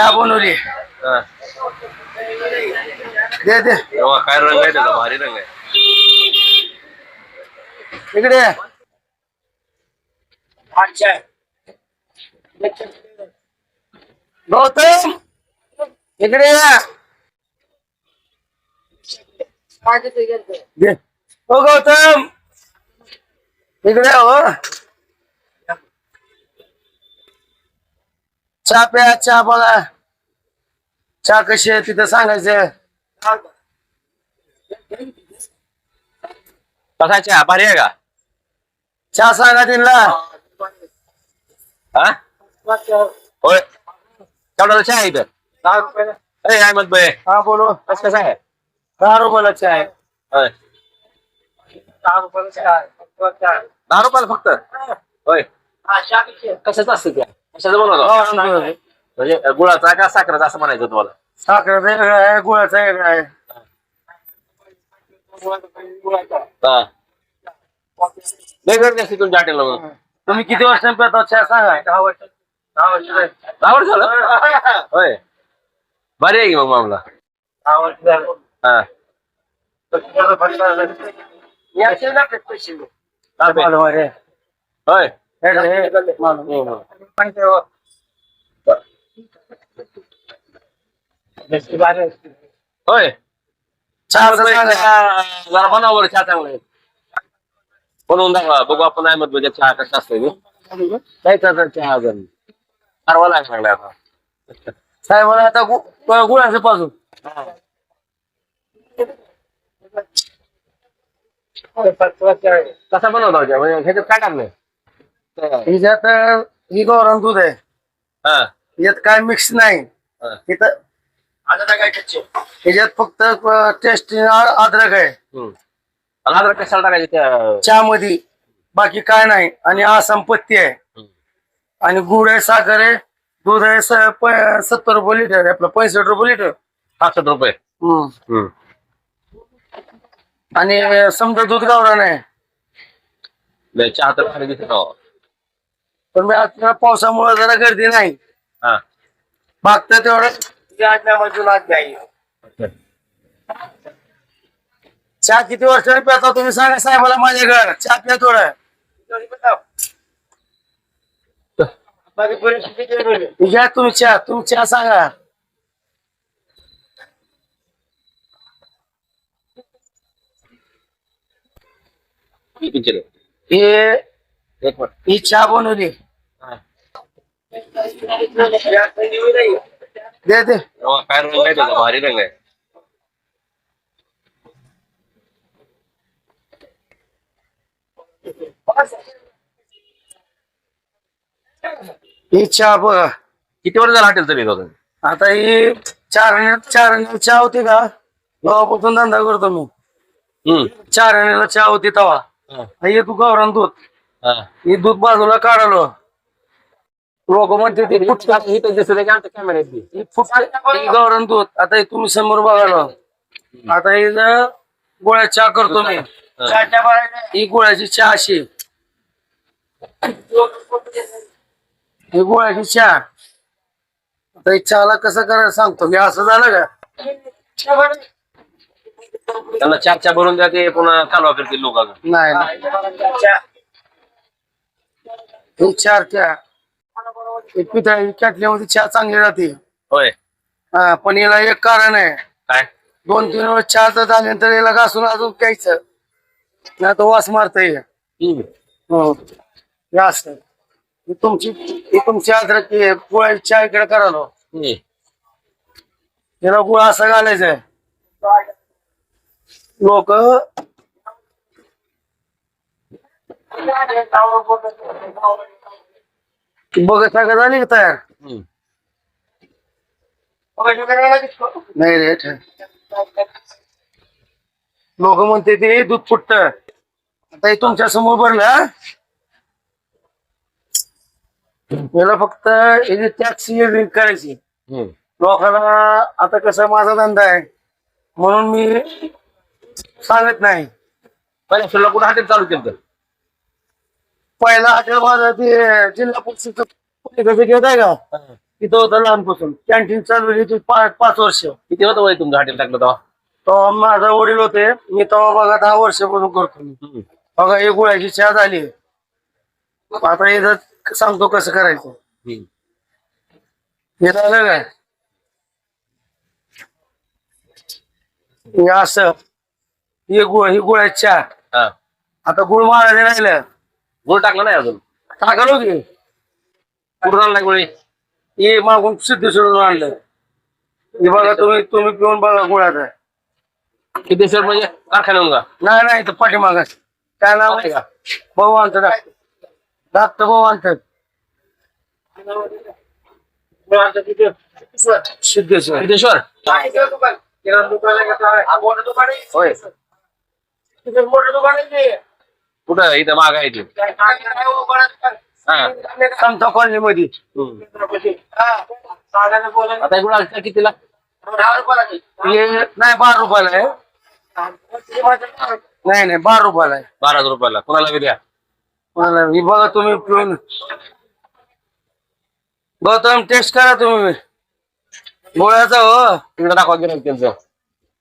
चहा बनवली. हा. दे दे. तेव्हा काय रंग आहे त्याचा? भारी रंग आहे. इकडे ये. गौतम इकडे ये. दे. ओ गौतम. इकडे हो. चहा प्या चहा बघा चहा कशी आहे तिथं सांगायचं? कसा चहा भारी आहे का? चहा सांगा तिला हा? होय. केवढा चहा आहे इथं? अरे अहमद भाई हा बोलो. कसं कसं आहे दहा रुपयाला चहा आहे. होय. दहा रुपयाला चहा आहे. दहा रुपयाला फक्त? होय. कशाचं असतं त्या कशाचं बनवतो म्हणजे गुळाचा का साखरेचा असं म्हणायचं तुम्हाला? साखरेचा वेगळा आहे गुळाचा वेगळा आहे. हा. वेगळं असते तुमच्या हॉटेलला मग. तुम्ही किती वर्षांनी पिता चहा सांगा. दहा वर्ष दहा वर्ष झाली. दहा वर्ष झालं? होय. भारी आहे की मग मामला. दहा वर्ष झाली. हा. याचे लागतात पैसे. चालतंय. मालूम आहे. रे. होय. हे हे मालूम. हो, असते. होय. चहा जरा बनवा बरं चहा चांगला आहे बनवून दाखवा. बघू आपण अहमद भाई चहा कसा असतोय ते. प्यायचा तर चहा अजून. ठरवा लागला आता. साहेबाला आता गु- गु- गुळाचं पाजून कसा बनवता होत्या म्हणजे ह्याच्यात काय अं, ही गौरव दूध आहे. हा. यात काय मिक्स नाही. हा. इथं ह्याच्यात फक्त टेस्ट अद्रक आहे. हम्म. आणि अद्रक कशाला टाकायचे त्या चहामध्ये. बाकी काय नाही. आणि आसाम पत्ती आहे. हम्म. आणि गुड आहे साखर आहे. दूध आहे स- प- सत्तर रुपये लिटर आहे. आपलं पैंसष्ट रुपये लिटर. पासष्ट रुपये. हम्म. हम्म. आणि समजा दूध गावरान आहे. लय चहा तर भारी दिसत. हो. पण मी आता पावसामुळे जरा गर्दी नाही. हा. मागतं तेवढं मधून आज नाही चहा किती वर्षांनी पिता तुम्ही सांगा साहेबाला माझ्या घर. चहा पिया थोडं. घ्या तुम्ही चहा तुम्ही चहा सांगा? हे ही चहा बनवली. दे दे. काय रंग आहे भारी रंग आहे. ही चहा बघा किती वर्ष झालं हॉटेल तरी तुम्ही आता ही चार चार आण्याला चहा होती का? गावापासून धंदा करतो मी. हम्म. चार आण्याला चहा होती तवा. हा. हे तू गावरान दूध. हा. ही दूध बाजूला काढालो लोक म्हणते ते फुटका इथं दिसत आहे का आमच्या कॅमेऱ्यात बी? फुटका ही गावरान दूध. आता हे तुम्ही समोर बघालो आता ही जर गोळ्या चहा करतो मी. ही गोळ्याची चहा अशी. ही गोळ्याची चहा. आता ही चहाला कसं करायला सांगतो मी. असं झालं का? त्यांना चार चार भरून द्या ते पुन्हा कालवा करतील लोक. नाही नाही. ही चार चहा. ही पितळी कॅटलीमध्ये चहा चांगली राहते. होय. हा पण याला एक कारण आहे. काय? दोन तीन वेळेस चहाचं झाल्यानंतर याला घासून अजून प्यायचं. नाही तो वास मारता येईल हम्म. हो. हे असं ही तुमची ही तुमची अद्रक ही गुळाची चहा इकडे करालो हम्म. याला गुळ असा घालायचंय लोक बघत का झाली का तयार? हम्म. नाही रे लोक म्हणते ते दूध फुटत. आता हे तुमच्यासमोर भरलं हा? याला फक्त टॅक्स करायची. हम्म. लोकांना आता कसं माझा धंदा आहे. म्हणून मी सांगत नाही. पहिल्या सुरुला कुठं हॉटेल चालू केलं तर? पहिला हॉटेल माझा ते जिल्हा परिषद कसं घेत आहे का? तिथं होतं लहानपासून. कॅन्टीन चालवली ती पाच पाच वर्ष. किती होतं वय तुमचं हॉटेल टाकलं तेव्हा? तेव्हा माझा वडील होते. मी तेव्हा बघा दहा वर्षापासून करतो मी. हम्म. बघा एक गोळ्याची चहा झाली. आता इथं सांगतो कसं करायचं. हम्म. हे झालं काय हे असं. हे गुळ ही गुळाची चहा. हा. आता गुळ मारायला राहिलं. गुळ टाकला नाही अजून. टाकलो की. कुठून आणलाय गोळी? हे मागून सिद्ध सोडून आणलं. हे बघा तुम्ही तुम्ही पिऊन बघा गुळाचा. किती सर म्हणजे कारखान्याहून का? नाही नाही तर पाठीमागा. काय नाव आहे? का भाऊ आणतात डाक्टर भाऊ आणतात सिद्धेश्वर. सिद्धेश्वर? होय. कुठं इथं माग आहे ते. हा. समता कॉलनी मध्ये. आता गुळ आणलं कितीला? हे नाही बारा रुपयाला आहे. नाही नाही बारा रुपयाला आहे. बारा हजार रुपयाला. कोणाला बी द्या. हे बघा तुम्ही पिऊन. गौतम टेस्ट करा तुम्ही. गोळ्याचा हो. तिकडे दाखवा गिराईक त्यांचं.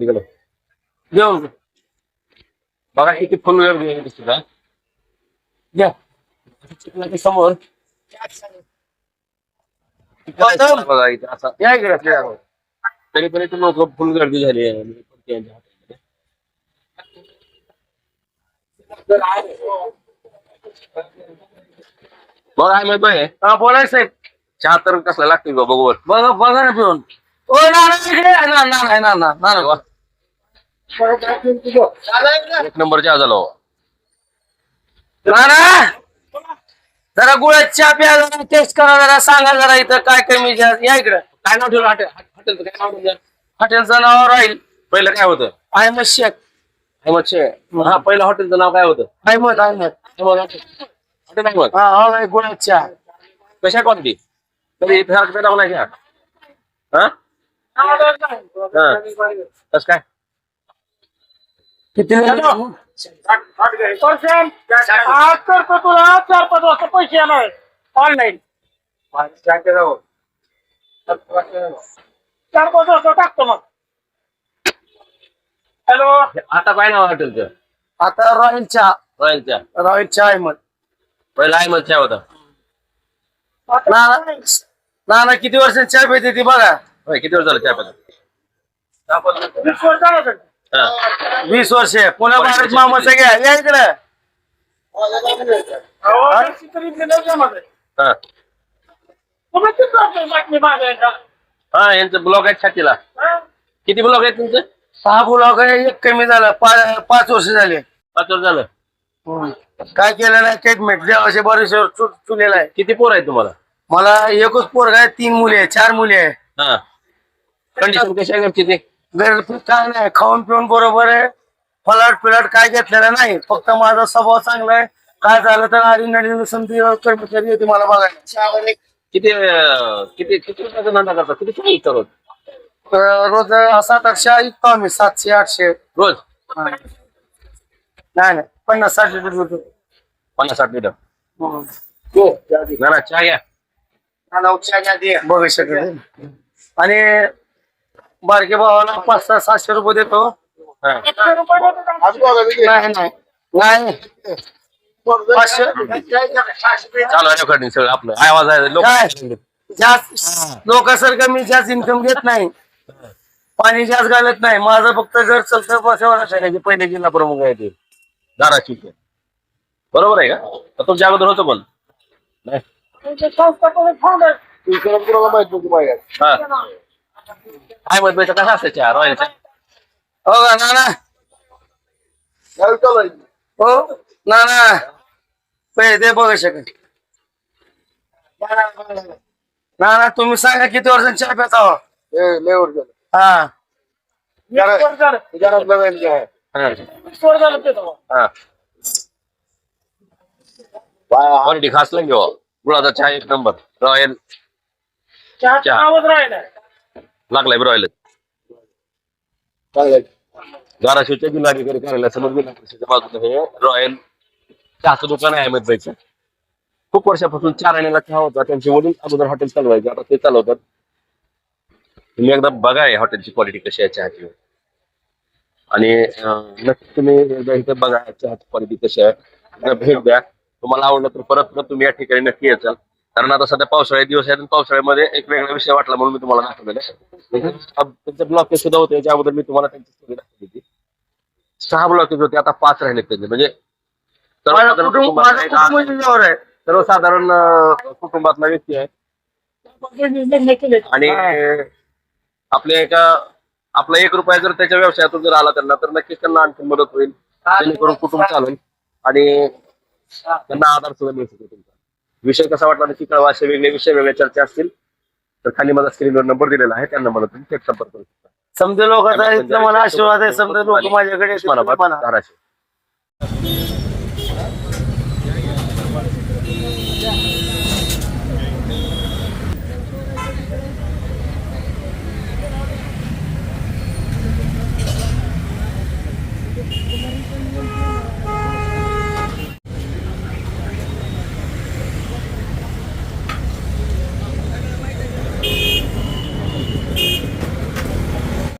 तिकडे घेऊन बघा किती फुल वेळ दिसत का? घ्या समोर. बघा इथं असा. या इकडे. तरी पण इथे लोक फुल गर्दी झाली आहे. बघा आहे माहिती आहे हा बोला साहेब. चहा तर कसला लागतोय बा बघू बघा बघा ना पिऊन. ओ ना ना इकडे. ना ना ना ना ना. ना एक नंबर चहा झाला हो. जरा गुळात चहा प्या जरा टेस्ट करा जरा सांगा जरा इथं काय कमी जास्त या इकडं. काय नाव ठेवलं? हॉटेल हॉटेलचं काय नाव ठेवलं? हॉटेलचं नाव राहील. पहिलं काय होतं? अहमद शेख. अहमद शेख. हा पहिलं हॉटेलचं नाव काय होतं? Ahmed Ahmad. Ahmed hotel hotel Ahmed? हा हा बाई, गुळात चहा. कशा कोणती कधी इथे नाव नाही का हा कस काय? किती आज करतो तुला चार पाच वाजता पैसे येणार ऑनलाईन चार पाच वाजता टाकतो मग. हॅलो. आता काय नाव हॉटेलचं आता रॉयल चहा रॉयलच्या रॉयल चहा अहमद पहिला अहमद चहा होता. ना ना ना ना किती वर्ष चहा पिते ती बघा. होय किती वर्ष झालं चहा प्यायला वीस वर्ष झालं वीस वर्ष. पुन्हा भारत मामाचं घ्या. या इकडे. आहे. हा? हा यांचं ब्लॉग आहेत छातीला? किती ब्लॉग आहेत तुमचं? सहा बोलाव एक कमी झाला. पा- पाच वर्ष झाले. पाच वर्ष झालं. काय केलं नाही ट्रीटमेंट देवाचे बरेचसे चुलेला आहे. किती पोर आहेत तुम्हाला? मला एकच पोरगा आहे तीन मुली आहे चार मुली आहे. हा. कंडिशन कशी आहे घरची ते? नाही खाऊन पिऊन बरोबर आहे. फलाट पिलाट काय घेतलेलं नाही फक्त माझा स्वभाव चांगला आहे. काय झालं तर आधी नडीने संधी कर्मचारी मला बघायला. किती अं, किती किती रुपयाचा धंदा करता? किती इतर रोज? अं, रोज सात आठशे ऐकतो आम्ही सातशे आठशे. रोज? हा. नाही नाही पन्नास साठ लिटर पन्नास साठ लिटर? हम्म. ना ना चहा घ्या. बघू शकत आणि बारके भावाला पाच सहा सातशे रुपये देतो. हा. नाही नाही. नाही. पाचशे. चालू आहे रेकॉर्डिंग सगळं आपलं. आवाज आहे लोक काय? जास्त लोकांसारखं मी जास्त इन्कम घेत नाही. पाणी जास्त घालत नाही. माझं फक्त घर चलतं बसावं पहिले जिल्हा प्रमुख आहे ते. धाराशिव बरोबर आहे का? का तुमच्या अगोदर होतं पण नाही. हा. मत पाहिजे कसा असतं चहा रॉयलचा हो का नाना हो नाना पहिले ते बघू शकत नाना तुम्ही सांगा किती वर्षांनी चहा पिता हो? हा. हा. हा क्वालिटी खास लगे हो गुळाचा चहा एक नंबर रॉयल चहा. नावच राहिलं लागलाय रॉयल धाराशिवच्या जिल्हाधिकारी कार्यालयासमोर जिल्हा परिषदेच्या बाजूला हे रॉयल चहाचं दुकान आहे अहमदबाईचं खूप वर्षापासून चार आण्याला चहा होता. त्यांचे वडील अगोदर हॉटेल चालवायचे. आता ते चालवतात. तुम्ही एकदा बघा या हॉटेलची क्वालिटी कशी आहे चहाची. आणि नक्की तुम्ही एकदा इथे बघा चहाची क्वालिटी कशी आहे. भेट द्या. तुम्हाला आवडलं तर परत परत तुम्ही या ठिकाणी नक्की याचाल. कारण आता सध्या पावसाळ्यात दिवस आहेत आणि पावसाळ्यामध्ये एक वेगळा विषय वाटला म्हणून मी तुम्हाला दाखवलेला आहे. अब त्यांचे ब्लॉकेज सुद्धा होते याच्या अगोदर मी तुम्हाला त्यांची स्टोरी दाखवली होती. सहा ब्लॉकेज होते आता पाच राहिले त्यांचे. म्हणजे सर्वसाधारण कुटुंब कुटुंबातला व्यक्ती आहे. आणि आपल्या एका आपला एक रुपया जर त्याच्या व्यवसायातून जर आला त्यांना तर नक्कीच त्यांना आणखी मदत होईल. जेणेकरून कुटुंब चालेल आणि त्यांना आधार सुद्धा मिळू शकेल तुमचा. विषय कसा वाटला नक्की कळवा. असे वेगळे विषय वेगळे चर्चा असतील तर खाली माझा स्क्रीनवर नंबर दिलेला आहे. त्या नंबरवर तुम्ही थेट संपर्क करू शकता. समजा लोकांचा इथलं मला आशीर्वाद आहे समजा लोक माझ्याकडे मला धाराशिव.